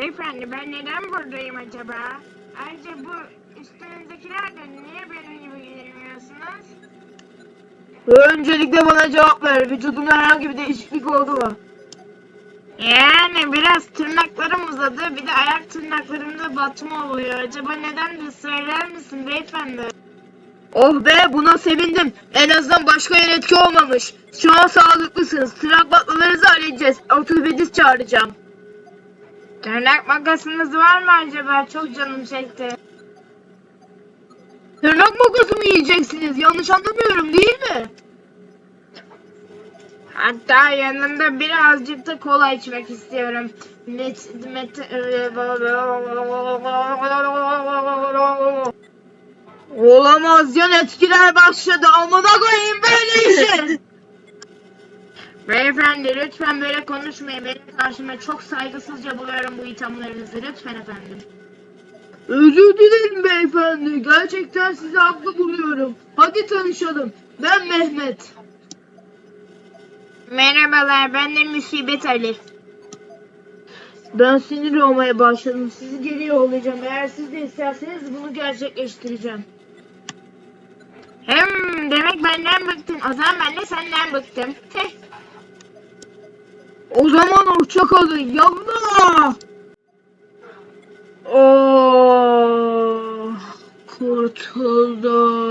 Beyefendi ben neden buradayım acaba? Ayrıca bu üstünüzdekilerden niye benim gibi giyinmiyorsunuz? Öncelikle bana cevap ver. Vücudunda herhangi bir değişiklik oldu mu? Yani biraz tırnaklarım uzadı bir de ayak tırnaklarımda batma oluyor. Acaba neden de söyler misin beyefendi? Oh be buna sevindim. En azından başka yer etki olmamış. Şu an sağlıklısınız. Tırnak batmalarınızı halledeceğiz. Ortopedist çağıracağım. Tırnak makasınız var mı acaba? Çok canım çekti. Tırnak makası mı yiyeceksiniz? Yanlış anlamıyorum değil mi? Hatta yanında birazcık da kola içmek istiyorum. Met, met, Olamaz yan etkiler başladı. Amına koyayım böyle işi. Beyefendi lütfen böyle konuşmayın. Benim karşıma çok saygısızca buluyorum bu ithamlarınızı. Lütfen efendim. Özür dilerim beyefendi. Gerçekten sizi haklı buluyorum. Hadi tanışalım. Ben Mehmet. Merhabalar ben de Müsibet Ali. Ben sinir olmaya başladım. Sizi geri yollayacağım. Eğer siz de isterseniz bunu gerçekleştireceğim. Hem demek benden bıktın. O zaman ben de senden bıktım. O zaman hoşça kalın yavrum. Oh, kurtuldum.